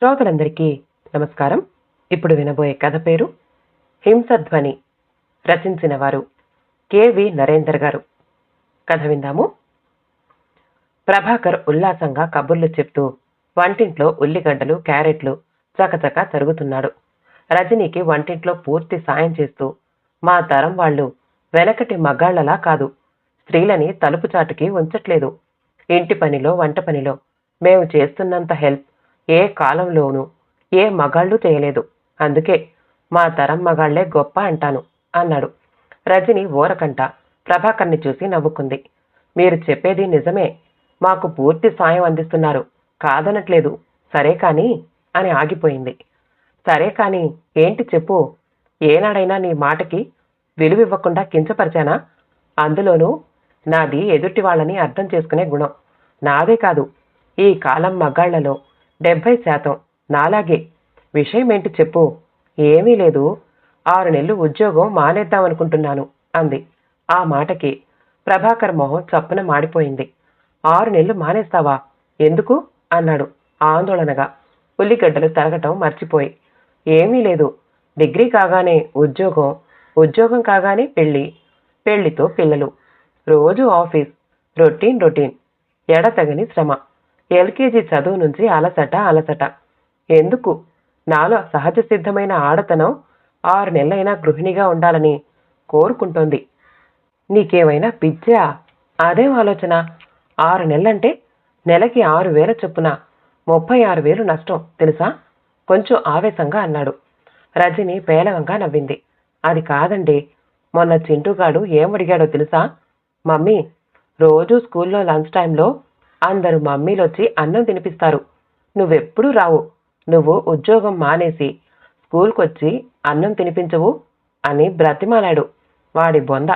శ్రోతలందరికీ నమస్కారం. ఇప్పుడు వినబోయే కథ పేరు హింసధ్వని. రచించిన వారు కెవి నరేందర్ గారు. కథ విందాము. ప్రభాకర్ ఉల్లాసంగా కబుర్లు చెప్తూ వంటింట్లో ఉల్లిగడ్డలు క్యారెట్లు చకచక తరుగుతున్నాడు. రజనీకి వంటింట్లో పూర్తి సాయం చేస్తూ మా తరం వాళ్ళు వెనకటి మగాళ్ళలా కాదు స్త్రీలని తలుపు చాటుకి ఉంచట్లేదు. ఇంటి పనిలో వంట పనిలో మేము చేస్తున్నంత హెల్ప్ ఏ కాలంలోనూ ఏ మగాళ్ళు చేయలేదు అందుకే మా తరం మగాళ్ళే గొప్ప అంటాను అన్నాడు. రజని ఓరకంట ప్రభాకర్ని చూసి నవ్వుకుంది. మీరు చెప్పేది నిజమే. మాకు పూర్తి సాయం అందిస్తున్నారు. కాదనట్లేదు. సరే కానీ అని ఆగిపోయింది. సరే కానీ ఏంటి చెప్పు? ఏనాడైనా నీ మాటకి విలువివ్వకుండా కించపరిచానా? అందులోనూ నాది ఎదుటి వాళ్ళని అర్థం చేసుకునే గుణం. నాదే కాదు. ఈ కాలం మగాళ్ళలో డెబ్భై శాతం. నాలాగే. విషయం ఏంటి చెప్పు? ఏమీ లేదు. ఆరు నెలలు ఉద్యోగం మానేద్దామనుకుంటున్నాను అంది. ఆ మాటకి ప్రభాకర్ మొహం చప్పున మాడిపోయింది. ఆరు నెలలు మానేస్తావా? ఎందుకు? అన్నాడు ఆందోళనగా. ఉల్లిగడ్డలు తరగటం మర్చిపోయి. ఏమీ లేదు. డిగ్రీ కాగానే ఉద్యోగం ఉద్యోగం కాగానే పెళ్ళి పెళ్ళితో పిల్లలు. రోజు ఆఫీస్ రొటీన్ రొటీన్. ఎడతగని శ్రమ. ఎల్కేజీ చదువు నుంచి అలసట అలసట. ఎందుకు? నాలో సహజ సిద్ధమైన ఆడతనం ఆరు నెలలైనా గృహిణిగా ఉండాలని కోరుకుంటోంది. నీకేమైనా పిచ్చా? అదేం ఆలోచన. ఆరు నెలలంటే నెలకి ఆరు వేల చొప్పున ముప్పై ఆరు వేలు నష్టం తెలుసా? కొంచెం ఆవేశంగా అన్నాడు. రజని పేలవంగా నవ్వింది. అది కాదండి. మొన్న చింటూగాడు ఏం అడిగాడో తెలుసా? మమ్మీ రోజు స్కూల్లో లంచ్ టైంలో అందరు మమ్మీలొచ్చి అన్నం తినిపిస్తారు. నువ్వెప్పుడు రావు. నువ్వు ఉద్యోగం మానేసి స్కూల్కొచ్చి అన్నం తినిపించవు అని బ్రతిమాలాడు వాడి బొంద.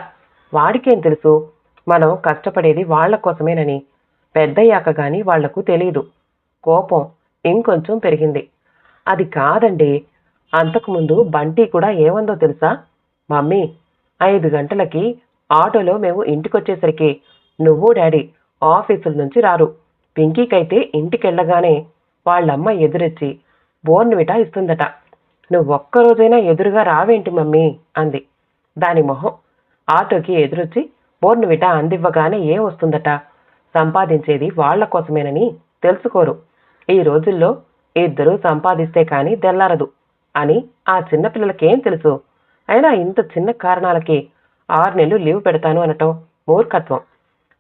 వాడికేం తెలుసు? మనం కష్టపడేది వాళ్ళ కోసమేనని. పెద్దయ్యాక గాని వాళ్ళకు తెలియదు కోపం ఇంకొంచెం పెరిగింది. అది కాదండి. అంతకుముందు బంటి కూడా ఏమందో తెలుసా? మమ్మీ ఐదు గంటలకి ఆటోలో మేము ఇంటికొచ్చేసరికి నువ్వు డాడీ ఆఫీసుల నుంచి రారు. పింకీకైతే ఇంటికెళ్ళగానే వాళ్ళమ్మ ఎదురొచ్చి బోర్న్విటా ఇస్తుందట నువ్వొక్కరోజైనా ఎదురుగా రావేంటి మమ్మీ? అంది. దాని మొహం ఆటోకి ఎదురొచ్చి బోర్న్విటా అందివ్వగానే ఏం వస్తుందట? సంపాదించేది వాళ్ళ కోసమేనని తెలుసుకోరు. ఈ రోజుల్లో ఇద్దరూ సంపాదిస్తే కానీ తెల్లారదు అని ఆ చిన్నపిల్లలకేం తెలుసు? అయినా ఇంత చిన్న కారణాలకి ఆరు నెలలు లీవ్ పెడతాను అనటం మూర్ఖత్వం.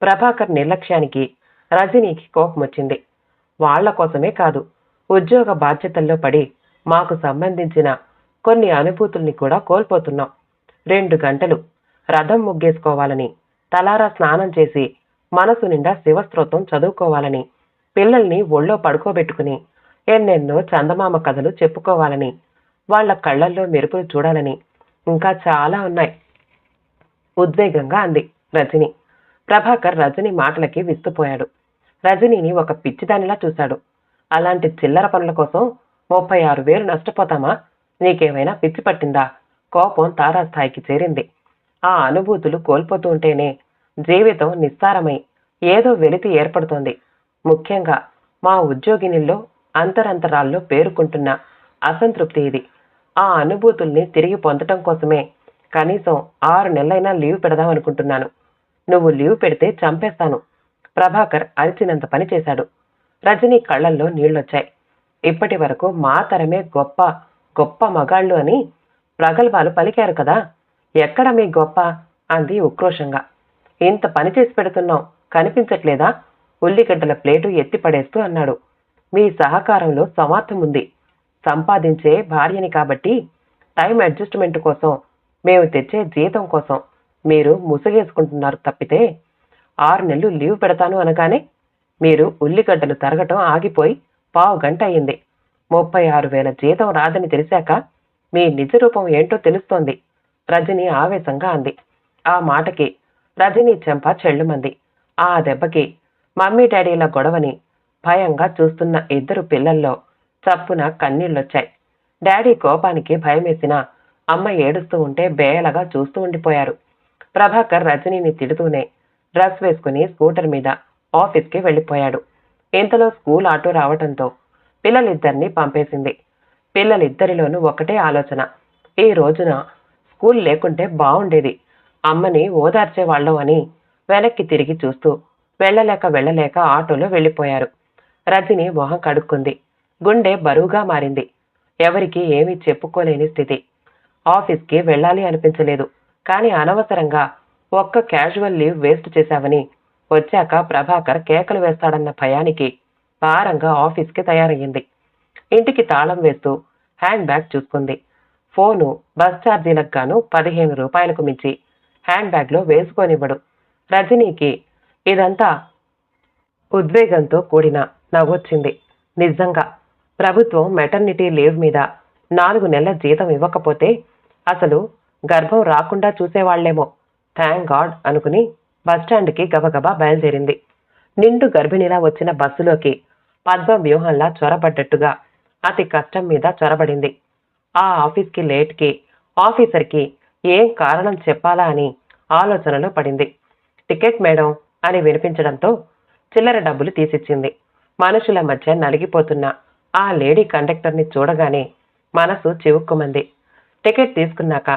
ప్రభాకర్ నిర్లక్ష్యానికి రజనీకి కోపం వచ్చింది వాళ్ళ కోసమే కాదు ఉద్యోగ బాధ్యతల్లో పడి మాకు సంబంధించిన కొన్ని అనుభూతుల్ని కూడా కోల్పోతున్నాం. రెండు గంటలు రథం ముగ్గేసుకోవాలని తలారా స్నానం చేసి మనసు నిండా శివస్తోత్రం చదువుకోవాలని పిల్లల్ని ఒళ్ళో పడుకోబెట్టుకుని ఎన్నెన్నో చందమామ కథలు చెప్పుకోవాలని వాళ్ళ కళ్ళల్లో మెరుపులు చూడాలని ఇంకా చాలా ఉన్నాయి. ఉద్వేగంగా అంది రజని. ప్రభాకర్ రజని మాటలకి విస్తుపోయాడు. రజనీని ఒక పిచ్చిదానిలా చూశాడు. అలాంటి చిల్లర పనుల కోసం ముప్పై ఆరు వేలు నష్టపోతామా? నీకేమైనా పిచ్చి పట్టిందా? కోపం తారాస్థాయికి చేరింది. ఆ అనుభూతులు కోల్పోతూ ఉంటేనే జీవితం నిస్సారమై ఏదో వెలితి ఏర్పడుతోంది. ముఖ్యంగా మా ఉద్యోగినిల్లో అంతరంతరాల్లో పేరుకుంటున్న అసంతృప్తి ఇది. ఆ అనుభూతుల్ని తిరిగి పొందటం కోసమే కనీసం ఆరు నెలలైనా లీవ్ పెడదాం అనుకుంటున్నాను నువ్వు లీవ్ పెడితే చంపేస్తాను. ప్రభాకర్ అరిచినంత పని చేశాడు. రజనీ కళ్ళల్లో నీళ్ళొచ్చాయి ఇప్పటి వరకు మా తరమే గొప్ప గొప్ప మగాళ్ళు అని ప్రగల్భాలు పలికారు కదా. ఎక్కడ మీ గొప్ప? అంది ఉక్రోషంగా. ఇంత పని చేసి పెడుతున్నావు కనిపించట్లేదా? ఉల్లిగడ్డల ప్లేటు ఎత్తి పడేస్తూ అన్నాడు. మీ సహకారంలో సమార్థం ఉంది. సంపాదించే భార్యని కాబట్టి టైం అడ్జస్ట్మెంట్ కోసం మేము తెచ్చే జీతం కోసం మీరు ముసుగేసుకుంటున్నారు తప్పితే ఆరు నెలలు లీవ్ పెడతాను అనగానే మీరు ఉల్లిగడ్డలు తరగటం ఆగిపోయి పావు గంట అయింది. ముప్పై ఆరు వేల జీతం రాదని తెలిసాక మీ నిజ రూపం ఏంటో తెలుస్తోంది. రజని ఆవేశంగా అంది. ఆ మాటకి రజని చెంప చెళ్ళుమంది. ఆ దెబ్బకి మమ్మీ డాడీల గొడవని భయంగా చూస్తున్న ఇద్దరు పిల్లల్లో చప్పున కన్నీళ్ళొచ్చాయి. డాడీ కోపానికి భయమేసిన అమ్మ ఏడుస్తూ ఉంటే బేలగా చూస్తూ ఉండిపోయారు. ప్రభాకర్ రజనీని తిడుతూనే డ్రెస్ వేసుకుని స్కూటర్ మీద ఆఫీస్కి వెళ్ళిపోయాడు. ఇంతలో స్కూల్ ఆటో రావటంతో పిల్లలిద్దరినీ పంపేసింది. పిల్లలిద్దరిలోనూ ఒకటే ఆలోచన. ఈ రోజున స్కూల్ లేకుంటే బాగుండేది అమ్మని ఓదార్చేవాళ్ళం అని వెనక్కి తిరిగి చూస్తూ వెళ్ళలేక వెళ్ళలేక ఆటోలో వెళ్ళిపోయారు. రజని మొహం కడుక్కుంది. గుండె బరువుగా మారింది. ఎవరికి ఏమీ చెప్పుకోలేని స్థితి. ఆఫీస్కి వెళ్ళాలి అనిపించలేదు. కానీ అనవసరంగా ఒక్క క్యాజువల్ లీవ్ వేస్ట్ చేశావని వచ్చాక ప్రభాకర్ కేకలు వేస్తాడన్న భయానికి భారంగా ఆఫీస్కి తయారయ్యింది. ఇంటికి తాళం వేస్తూ హ్యాండ్ బ్యాగ్ చూసుకుంది. ఫోను బస్ ఛార్జీలకు గాను పదిహేను రూపాయలకు మించి హ్యాండ్ బ్యాగ్లో వేసుకోనివ్వడు. రజనీకి ఇదంతా ఉద్వేగంతో కూడిన నవ్వొచ్చింది. నిజంగా ప్రభుత్వం మెటర్నిటీ లీవ్ మీద నాలుగు నెలల జీతం ఇవ్వకపోతే అసలు గర్భం రాకుండా చూసేవాళ్ళేమో. థ్యాంక్ గాడ్ అనుకుని బస్టాండ్కి గబగబా బయలుదేరింది. నిండు గర్భిణిలా వచ్చిన బస్సులోకి పద్మ వ్యూహంలా చొరబడ్డట్టుగా అతి కష్టం మీద చొరబడింది. ఆ ఆఫీస్కి లేట్కి ఆఫీసర్కి ఏం కారణం చెప్పాలా అని ఆలోచనలో పడింది. టికెట్ మేడం అని వినిపించడంతో చిల్లర డబ్బులు తీసిచ్చింది. మనుషుల మధ్య నలిగిపోతున్న ఆ లేడీ కండక్టర్ని చూడగానే మనసు చివుక్కుమంది. టికెట్ తీసుకున్నాక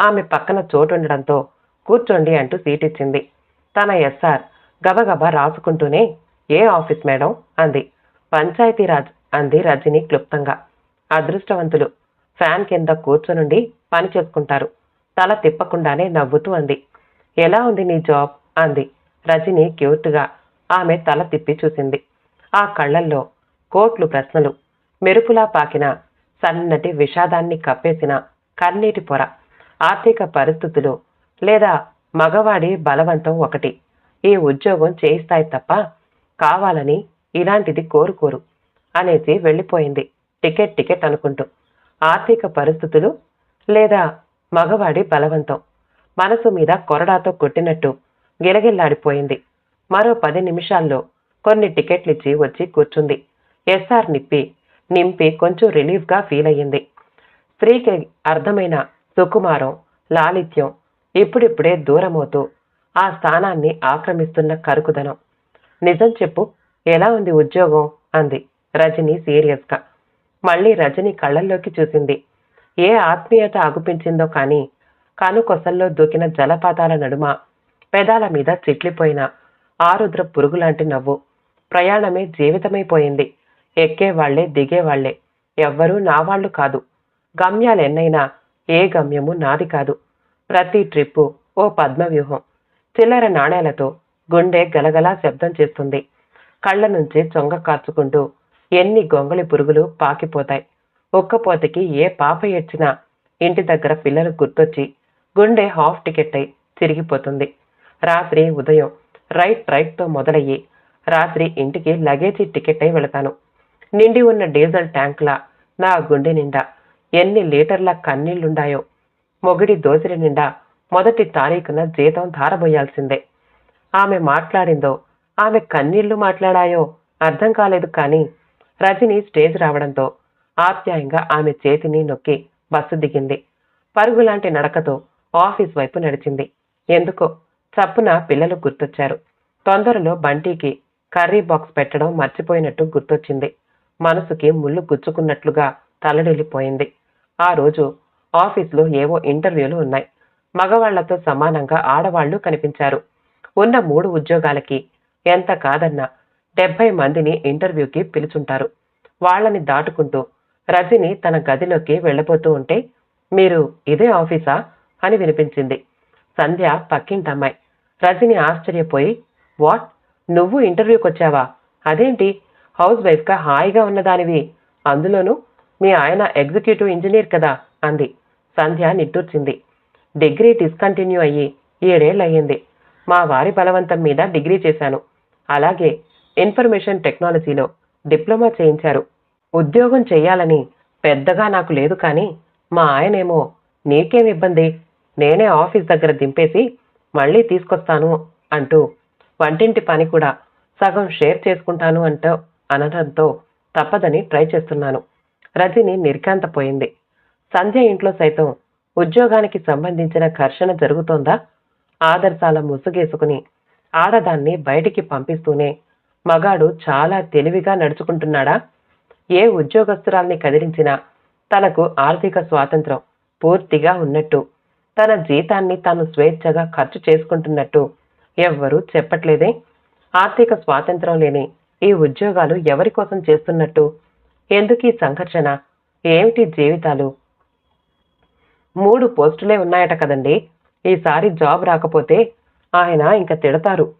ఆమె పక్కన చోటుండడంతో కూర్చోండి అంటూ సీట్ ఇచ్చింది. తన ఎస్ఆర్ గబగబా రాసుకుంటూనే ఏ ఆఫీస్ మేడం? అంది. పంచాయతీరాజ్ అంది రజని క్లుప్తంగా. అదృష్టవంతులు. ఫ్యాన్ కింద కూర్చొనుండి పని చేసుకుంటారు. తల తిప్పకుండానే నవ్వుతూ అంది. ఎలా ఉంది నీ జాబ్? అంది రజని క్యూట్గా. ఆమె తల తిప్పి చూసింది. ఆ కళ్ళల్లో కోట్లు ప్రశ్నలు. మెరుపులా పాకిన సన్నటి విషాదాన్ని కప్పేసిన కన్నీటి పొర. ఆర్థిక పరిస్థితులు లేదా మగవాడి బలవంతం ఒకటి. ఈ ఉద్యోగం చేయిస్తాయి తప్ప కావాలని ఇలాంటిది కోరుకోరు అనేసి వెళ్ళిపోయింది టికెట్ టికెట్ అనుకుంటూ. ఆర్థిక పరిస్థితులు లేదా మగవాడి బలవంతం మనసు మీద కొరడాతో కొట్టినట్టు గిలగిల్లాడిపోయింది. మరో పది నిమిషాల్లో కొన్ని టికెట్లిచ్చి వచ్చి కూర్చుంది. ఎస్ఆర్ నిప్పి నింపి కొంచెం రిలీఫ్గా ఫీల్ అయ్యింది స్త్రీకి అర్థమైన సుకుమారం లాలిత్యం ఇప్పుడిప్పుడే దూరమవుతూ ఆ స్థానాన్ని ఆక్రమిస్తున్న కరుకుదనం. నిజం చెప్పు ఎలా ఉంది ఉద్యోగం? అంది రజని సీరియస్గా. మళ్ళీ రజని కళ్ళల్లోకి చూసింది. ఏ ఆత్మీయత అగుపించిందో కానీ కానుకొసల్లో దూకిన జలపాతాల నడుమ పెదాల మీద చిట్లిపోయిన ఆరుద్ర పురుగులాంటి నవ్వు ప్రయాణమే జీవితమైపోయింది. ఎక్కేవాళ్ళే దిగేవాళ్ళే ఎవ్వరూ నావాళ్ళు కాదు. గమ్యాలెన్నైనా ఏ గమ్యము నాది కాదు. ప్రతి ట్రిప్పు ఓ పద్మవ్యూహం. చిల్లర నాణేలతో గుండె గలగలా శబ్దం చేస్తుంది. కళ్ళ నుంచి చొంగ కార్చుకుంటూ ఎన్ని గొంగళి పురుగులు పాకిపోతాయి. ఒక్కపోతకి ఏ పాప ఏడ్చినా ఇంటి దగ్గర పిల్లలు గుర్తొచ్చి గుండె హాఫ్ టికెట్ అయి తిరిగిపోతుంది. రాత్రి ఉదయం రైట్ రైట్తో మొదలయ్యి రాత్రి ఇంటికి లగేజీ టికెట్ అయి వెళతాను. నిండి ఉన్న డీజిల్ ట్యాంక్లా నా గుండె నిండా ఎన్ని లీటర్ల కన్నీళ్ళుండాయో. మొగిడి దోసిరి నిండా మొదటి తారీఖున జీతం ధారబోయాల్సిందే. ఆమె మాట్లాడిందో ఆమె కన్నీళ్ళు మాట్లాడాయో అర్థం కాలేదు కానీ రజని స్టేజ్ రావడంతో ఆప్యాయంగా ఆమె చేతిని నొక్కి బస్సు దిగింది. పరుగులాంటి నడకతో ఆఫీస్ వైపు నడిచింది. ఎందుకో చప్పున పిల్లలు గుర్తొచ్చారు. తొందరలో బంటీకి కర్రీ బాక్స్ పెట్టడం మర్చిపోయినట్టు గుర్తొచ్చింది. మనసుకి ముళ్ళు గుచ్చుకున్నట్లుగా తలడిల్లిపోయింది. ఆ రోజు ఆఫీస్లో ఏవో ఇంటర్వ్యూలు ఉన్నాయి. మగవాళ్ళతో సమానంగా ఆడవాళ్ళు కనిపించారు. ఉన్న మూడు ఉద్యోగాలకి ఎంత కాదన్నా డెబ్బై మందిని ఇంటర్వ్యూకి పిలుచుంటారు. వాళ్ళని దాటుకుంటూ రజని తన గదిలోకి వెళ్ళబోతూ ఉంటే మీరు ఇదే ఆఫీసా? అని వినిపించింది. సంధ్య పక్కింటమ్మాయి. రజని ఆశ్చర్యపోయి వాట్? నువ్వు ఇంటర్వ్యూకి వచ్చావా అదేంటి? హౌస్ వైఫ్గా హాయిగా ఉన్నదానివి. అందులోనూ మీ ఆయన ఎగ్జిక్యూటివ్ ఇంజనీర్ కదా అంది. సంధ్య నిట్టూర్చింది. డిగ్రీ డిస్కంటిన్యూ అయ్యి ఏడేళ్ళు అయ్యింది మా వారి బలవంతం మీద డిగ్రీ చేశాను. అలాగే ఇన్ఫర్మేషన్ టెక్నాలజీలో డిప్లొమా చేయించారు. ఉద్యోగం చేయాలని పెద్దగా నాకు లేదు కానీ మా ఆయనేమో నీకేం ఇబ్బంది? నేనే ఆఫీస్ దగ్గర దింపేసి మళ్ళీ తీసుకొస్తాను అంటూ వంటింటి పని కూడా సగం షేర్ చేసుకుంటాను అంటూ అనడంతో తప్పదని ట్రై చేస్తున్నాను. రజని నిర్కాంతపోయింది సంధ్య ఇంట్లో సైతం ఉద్యోగానికి సంబంధించిన ఘర్షణ జరుగుతోందా? ఆదర్శాల ముసుగేసుకుని ఆడదాన్ని బయటికి పంపిస్తూనే మగాడు చాలా తెలివిగా నడుచుకుంటున్నాడా? ఏ ఉద్యోగస్తురాల్ని కదిలించినా తనకు ఆర్థిక స్వాతంత్రం పూర్తిగా ఉన్నట్టు తన జీతాన్ని తాను స్వేచ్ఛగా ఖర్చు చేసుకుంటున్నట్టు ఎవ్వరూ చెప్పట్లేదే? ఆర్థిక స్వాతంత్రం లేని ఈ ఉద్యోగాలు ఎవరి కోసం చేస్తున్నట్టు ఎందుకు ఈ సంఘర్షణ? ఏమిటి జీవితాలు? మూడు పోస్టులే ఉన్నాయట కదండి. ఈసారి జాబ్ రాకపోతే ఆయన ఇంక తిడతారు.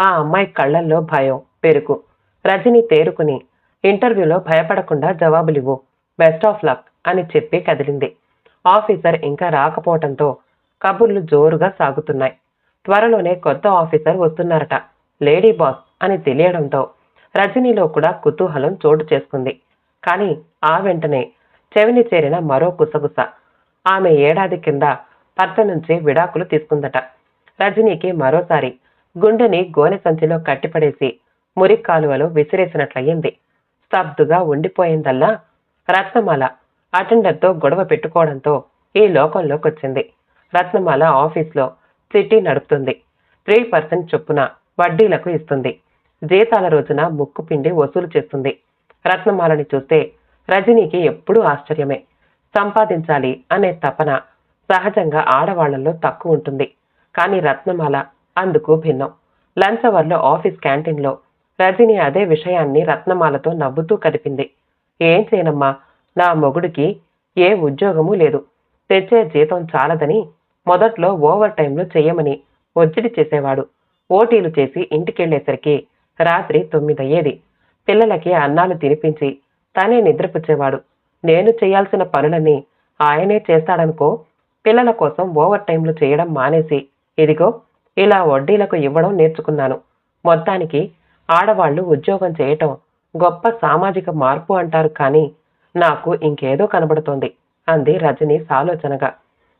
ఆ అమ్మాయి కళ్ళల్లో భయం పెరుకు రజని తేరుకుని ఇంటర్వ్యూలో భయపడకుండా జవాబులివ్వు. బెస్ట్ ఆఫ్ లక్ అని చెప్పి కదిలింది. ఆఫీసర్ ఇంకా రాకపోవటంతో కబుర్లు జోరుగా సాగుతున్నాయి. త్వరలోనే కొత్త ఆఫీసర్ వస్తున్నారట. లేడీ బాస్ అని తెలియడంతో రజనీలో కూడా కుతూహలం చోటు చేసుకుంది. కానీ ఆ వెంటనే చెవిని చేరిన మరో కుసగుస ఆమె ఏడాది కింద భర్త నుంచి విడాకులు తీసుకుందట. రజనీకి మరోసారి గుండెని గోనె సంచిలో కట్టిపడేసి మురి కాలువలో విసిరేసినట్లయింది. స్తబ్దుగా ఉండిపోయిందల్లా రత్నమాల అటెండర్తో గొడవ పెట్టుకోవడంతో ఈ లోకంలోకొచ్చింది. రత్నమాల ఆఫీస్లో చిట్టి నడుపుతుంది. త్రీ పర్సెంట్ చొప్పున వడ్డీలకు ఇస్తుంది. జీతాల రోజున ముక్కు పిండి వసూలు చేస్తుంది. రత్నమాలని చూస్తే రజనీకి ఎప్పుడూ ఆశ్చర్యమే. సంపాదించాలి అనే తపన సహజంగా ఆడవాళ్ళలో తక్కువ ఉంటుంది. కానీ రత్నమాల అందుకు భిన్నం. లంచ్ అవర్లో ఆఫీస్ క్యాంటీన్లో రజని అదే విషయాన్ని రత్నమాలతో నవ్వుతూ కదిపింది ఏం చేయనమ్మా నా మొగుడికి ఏ ఉద్యోగమూ లేదు. తెచ్చే జీతం చాలదని మొదట్లో ఓవర్ టైంలో చేయమని ఒత్తిడి చేసేవాడు. ఓటీలు చేసి ఇంటికెళ్ళేసరికి రాత్రి తొమ్మిదయ్యేది. పిల్లలకి అన్నాలు తినిపించి తనే నిద్రపుచ్చేవాడు. నేను చేయాల్సిన పనులన్నీ ఆయనే చేస్తాడనుకో పిల్లల కోసం ఓవర్ టైంలు చేయడం మానేసి ఇదిగో ఇలా వడ్డీలకు ఇవ్వడం నేర్చుకున్నాను. మొత్తానికి ఆడవాళ్ళు ఉద్యోగం చేయటం గొప్ప సామాజిక మార్పు అంటారు కానీ నాకు ఇంకేదో కనబడుతోంది అంది రజని సాలోచనగా.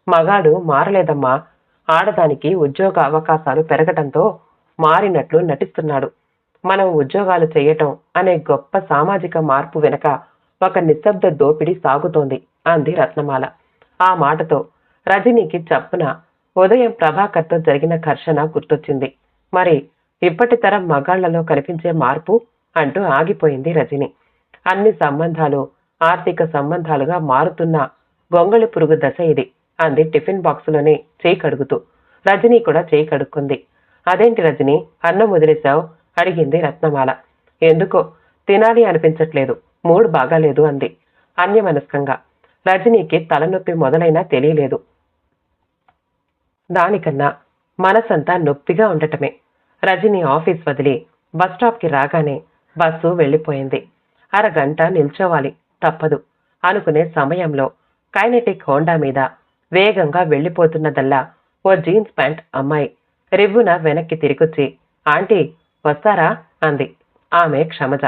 మగాడు మారలేదమ్మా ఆడదానికి ఉద్యోగ అవకాశాలు పెరగటంతో మారినట్లు నటిస్తున్నాడు. మనం ఉద్యోగాలు చేయటం అనే గొప్ప సామాజిక మార్పు వెనుక ఒక నిశ్శబ్ద దోపిడీ సాగుతోంది అంది రత్నమాల. ఆ మాటతో రజనీకి చప్పున ఉదయం ప్రభాకర్తో జరిగిన ఘర్షణ గుర్తొచ్చింది. మరి ఇప్పటి తరం మగాళ్ళలో కనిపించే మార్పు అంటూ ఆగిపోయింది రజని. అన్ని సంబంధాలు ఆర్థిక సంబంధాలుగా మారుతున్న గొంగళి పురుగు దశ ఇది అంది టిఫిన్ బాక్సులోనే చేయి కడుగుతూ. రజనీ కూడా చేయి కడుక్కుంది. అదేంటి రజని అన్నం వదిలేశావు? అడిగింది రత్నమాల. ఎందుకో? తినాలి అనిపించట్లేదు. మూడు బాగాలేదు అంది. అన్యమనస్కంగా. రజనీకి తలనొప్పి మొదలైనా తెలియలేదు. దానికన్నా మనసంతా నొప్పిగా ఉండటమే. రజని ఆఫీస్ వదిలి బస్ స్టాప్కి రాగానే బస్సు వెళ్ళిపోయింది. అరగంట నిల్చోవాలి. తప్పదు. అనుకునే సమయంలో కైనెటిక్ హోండా మీద వేగంగా వెళ్ళిపోతున్నదల్లా ఓ జీన్స్ ప్యాంట్ అమ్మాయి రివ్వున వెనక్కి తిరిగొచ్చి ఆంటీ వస్తారా? అంది. ఆమె క్షమజ.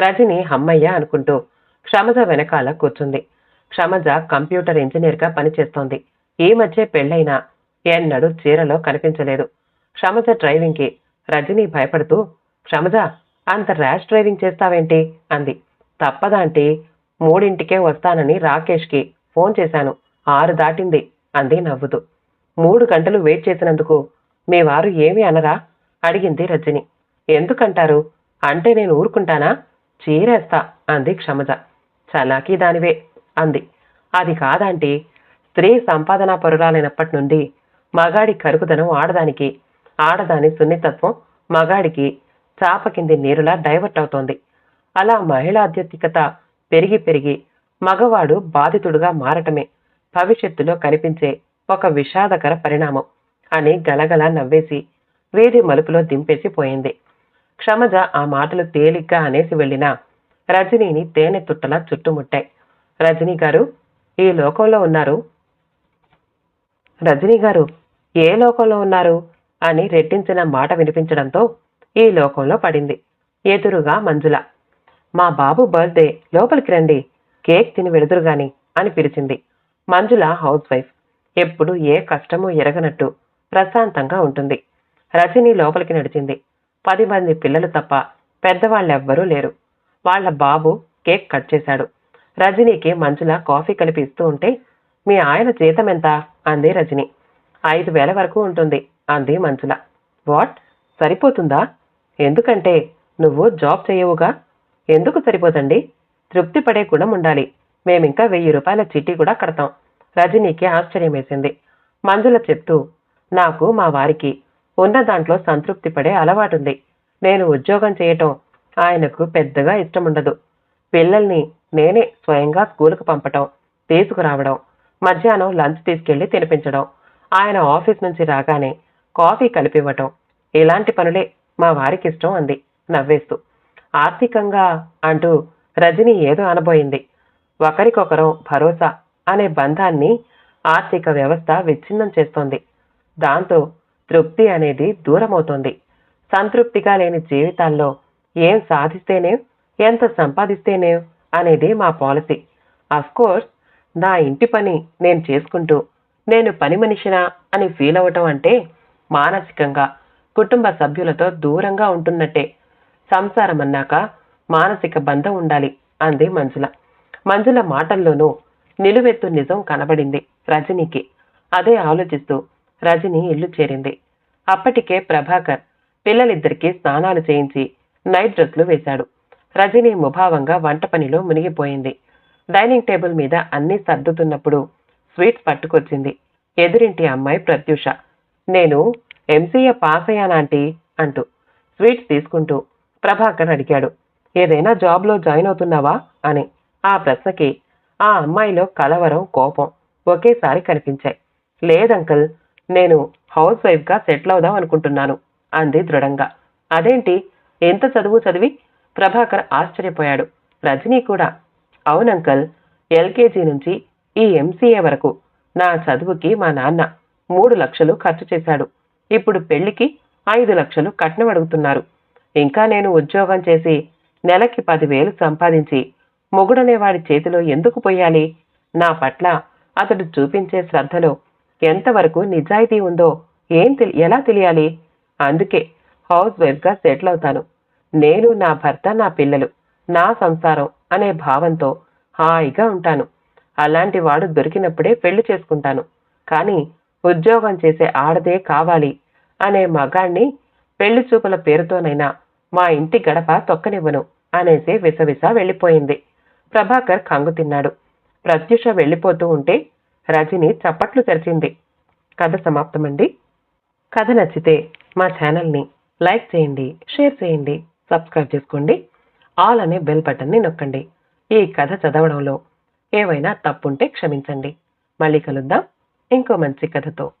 రజని హమ్మయ్య అనుకుంటూ క్షమజ వెనకాల కూర్చుంది. క్షమజ కంప్యూటర్ ఇంజనీర్గా పనిచేస్తోంది. ఈ మధ్య పెళ్ళైనా ఎన్నడూ చీరలో కనిపించలేదు. క్షమజ డ్రైవింగ్కి రజని భయపడుతూ క్షమజ అంత ర్యాష్ డ్రైవింగ్ చేస్తావేంటి? అంది. తప్పదాంటి మూడింటికే వస్తానని రాకేష్కి ఫోన్ చేశాను. ఆరు దాటింది అంది నవ్వుతూ. మూడు గంటలు వెయిట్ చేసినందుకు మీ వారు ఏమీ అనరా? అడిగింది రజని. ఎందుకంటారు? అంటే నేను ఊరుకుంటానా? చీరేస్తా అంది క్షమజ. చలాకీ దానివే అంది. అది కాదంటే స్త్రీ సంపాదనా పరురాలైనప్పటి నుండి మగాడి కరుకుదనం ఆడదానికి ఆడదాని సున్నితత్వం మగాడికి చాప కింది నీరులా డైవర్ట్ అవుతోంది. అలా మహిళాధ్యత్మికత పెరిగి పెరిగి మగవాడు బాధితుడుగా మారటమే భవిష్యత్తులో కనిపించే ఒక విషాదకర పరిణామం అని గలగల నవ్వేసి వీధి మలుపులో దింపేసి పోయింది. క్షమజ ఆ మాటలు తేలిగ్గా అనేసి వెళ్ళినా రజనీని తేనె తుట్టలా చుట్టుముట్టాయి. రజనీ గారు ఈ లోకంలో ఉన్నారు. రజనీ గారు ఏ లోకంలో ఉన్నారు? అని రెట్టించిన మాట వినిపించడంతో ఈ లోకంలో పడింది. ఎదురుగా మంజుల మా బాబు బర్త్డే లోపలికి రండి. కేక్ తిని వెడుదురు గాని అని పిలిచింది. మంజుల హౌస్ వైఫ్ ఎప్పుడు ఏ కష్టమూ ఎరగనట్టు ప్రశాంతంగా ఉంటుంది. రజని లోపలికి నడిచింది. పది మంది పిల్లలు తప్ప పెద్దవాళ్ళెవ్వరూ లేరు. వాళ్ళ బాబు కేక్ కట్ చేశాడు. రజనీకి మంజుల కాఫీ కలిపి ఇస్తూ ఉంటే మీ ఆయన జీతం ఎంత అంది రజని. ఐదు వేల వరకు ఉంటుంది అంది మంజుల. వాట్? సరిపోతుందా? ఎందుకంటే నువ్వు జాబ్ చేయవుగా? ఎందుకు సరిపోతండి తృప్తి పడే గుణం ఉండాలి. మేమింకా వెయ్యి రూపాయల చిట్టి కూడా కడతాం. రజనీకి ఆశ్చర్యం వేసింది మంజుల చెప్తూ నాకు మా వారికి ఉన్న దాంట్లో సంతృప్తి పడే అలవాటుంది. నేను ఉద్యోగం చేయటం ఆయనకు పెద్దగా ఇష్టం ఉండదు పిల్లల్ని నేనే స్వయంగా స్కూలుకు పంపటం తీసుకురావడం మధ్యాహ్నం లంచ్ తీసుకెళ్ళి తినిపించడం ఆయన ఆఫీస్ నుంచి రాగానే కాఫీ కలిపివ్వటం ఇలాంటి పనులే మా వారికి ఇష్టం అంది నవ్వేస్తూ. ఆర్థికంగా అంటూ రజని ఏదో అనబోయింది. ఒకరికొకరం భరోసా అనే బంధాన్ని ఆర్థిక వ్యవస్థ విచ్ఛిన్నం చేస్తోంది. దాంతో తృప్తి అనేది దూరమవుతోంది. సంతృప్తిగా లేని జీవితాల్లో ఏం సాధిస్తేనే ఎంత సంపాదిస్తేనే అనేది మా పాలసీ. కోర్స్ నా ఇంటి పని నేను చేసుకుంటూ నేను పని మనిషినా అని ఫీల్ అవ్వటం అంటే మానసికంగా కుటుంబ సభ్యులతో దూరంగా ఉంటున్నట్టే. సంసారం అన్నాక మానసిక బంధం ఉండాలి అంది మంజుల. మంజుల మాటల్లోనూ నిలువెత్తు నిజం కనబడింది రజనీకి. అదే ఆలోచిస్తూ రజని ఇల్లు చేరింది. అప్పటికే ప్రభాకర్ పిల్లలిద్దరికీ స్నానాలు చేయించి నైట్ డ్రెస్లు వేశాడు. రజని ముభావంగా వంట పనిలో మునిగిపోయింది. డైనింగ్ టేబుల్ మీద అన్నీ సర్దుతున్నప్పుడు స్వీట్స్ పట్టుకొచ్చింది. ఎదురింటి అమ్మాయి ప్రత్యూష. నేను ఎంసీఏ పాస్ అయ్యానాంటీ అంటూ స్వీట్స్ తీసుకుంటూ ప్రభాకర్ అడిగాడు. ఏదైనా జాబ్లో జాయిన్ అవుతున్నావా? అని. ఆ ప్రశ్నకి ఆ అమ్మాయిలో కలవరం కోపం ఒకేసారి కనిపించాయి. లేదంకల్ నేను హౌస్ వైఫ్గా సెటిల్ అవుదాం అనుకుంటున్నాను అంది దృఢంగా. అదేంటి? ఎంత చదువు చదివి? ప్రభాకర్ ఆశ్చర్యపోయాడు. రజనీ కూడా. అవునంకల్ ఎల్కేజీ నుంచి ఈ ఎంసీఏ వరకు నా చదువుకి మా నాన్న మూడు లక్షలు ఖర్చు చేశాడు. ఇప్పుడు పెళ్ళికి ఐదు లక్షలు కట్నం అడుగుతున్నారు. ఇంకా నేను ఉద్యోగం చేసి నెలకి పదివేలు సంపాదించి మొగుడనే వాడి చేతిలో ఎందుకు పోయాలి? నా పట్ల అతడు చూపించే శ్రద్ధలో ఎంతవరకు నిజాయితీ ఉందో ఏం తెలి ఎలా తెలియాలి? అందుకే హౌస్ వైఫ్గా సెటిల్ అవుతాను. నేను నా భర్త నా పిల్లలు నా సంసారం అనే భావంతో హాయిగా ఉంటాను. అలాంటి వాడు దొరికినప్పుడే పెళ్ళి చేసుకుంటాను. కానీ ఉద్యోగం చేసే ఆడదే కావాలి అనే మగాణ్ణి పెళ్ళి చూపుల పేరుతోనైనా మా ఇంటి గడప తొక్కనివ్వను అనేసి విసవిస వెళ్ళిపోయింది. ప్రభాకర్ కంగు తిన్నాడు. ప్రత్యుష వెళ్ళిపోతూ ఉంటే రజని చప్పట్లు తెరిచింది. కథ సమాప్తమండి. కథ నచ్చితే మా ఛానల్ని లైక్ చేయండి షేర్ చేయండి సబ్స్క్రైబ్ చేసుకోండి. ఆల్ అనే బెల్ బటన్ని నొక్కండి. ఈ కథ చదవడంలో ఏవైనా తప్పుంటే క్షమించండి. మళ్ళీ కలుద్దాం. ఇంకో మంచి కథతో.